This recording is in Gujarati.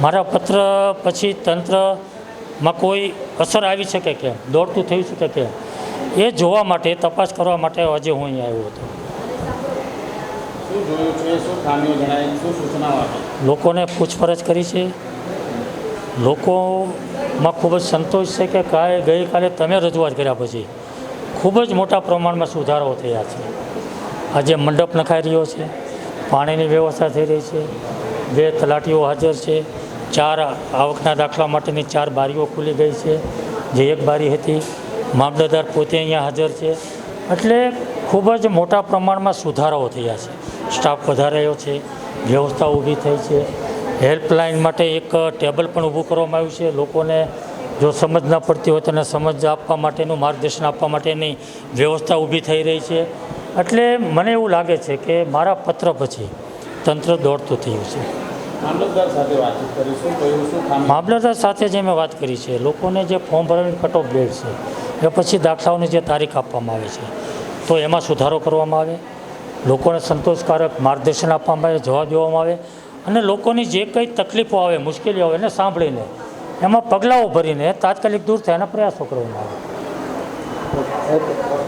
મારા પત્ર પછી તંત્રમાં કોઈ અસર આવી શકે કે? દોડતું થઈ શકે કે? એ જોવા માટે તપાસ કરવા માટે આજે હું અહીં આવ્યો હતો. લોકોને પૂછપરછ કરી છે. લોકોમાં ખૂબ જ સંતોષ છે કે કાલે ગઈકાલે તમે રજૂઆત કર્યા પછી ખૂબ જ મોટા પ્રમાણમાં સુધારો થયા છે. આજે મંડપ નખાઈ રહ્યો છે. પાણીની વ્યવસ્થા થઈ રહી છે. બે તલાટીઓ હાજર છે. ચાર આવકના દાખલા માટેની ચાર બારીઓ ખુલી ગઈ છે. જે એક બારી હતી. મામલતદાર પોતે અહીંયા હાજર છે. એટલે ખૂબ જ મોટા પ્રમાણમાં સુધારાઓ થયા છે. સ્ટાફ વધારાયો છે. વ્યવસ્થા ઊભી થઈ છે. હેલ્પલાઇન માટે એક ટેબલ પણ ઊભું કરવામાં આવ્યું છે. લોકોને જો સમજ ન પડતી હોય તેને સમજ આપવા માટેનું માર્ગદર્શન આપવા માટેની વ્યવસ્થા ઊભી થઈ રહી છે. એટલે મને એવું લાગે છે કે મારા પત્ર પછી તંત્ર દોડતું થયું છે. મામલતદાર સાથે જે મેં વાત કરી છે લોકોને જે ફોર્મ ભરવાની કટ ઓફ ડેટ છે એ પછી દાખલાઓની જે તારીખ આપવામાં આવે છે તો એમાં સુધારો કરવામાં આવે લોકોને સંતોષકારક માર્ગદર્શન આપવામાં આવે જવાબ દેવામાં આવે અને લોકોની જે કંઈ તકલીફો આવે મુશ્કેલીઓ આવે એને સાંભળીને એમાં પગલાઓ ભરીને તાત્કાલિક દૂર થાય એના પ્રયાસો કરવામાં આવે.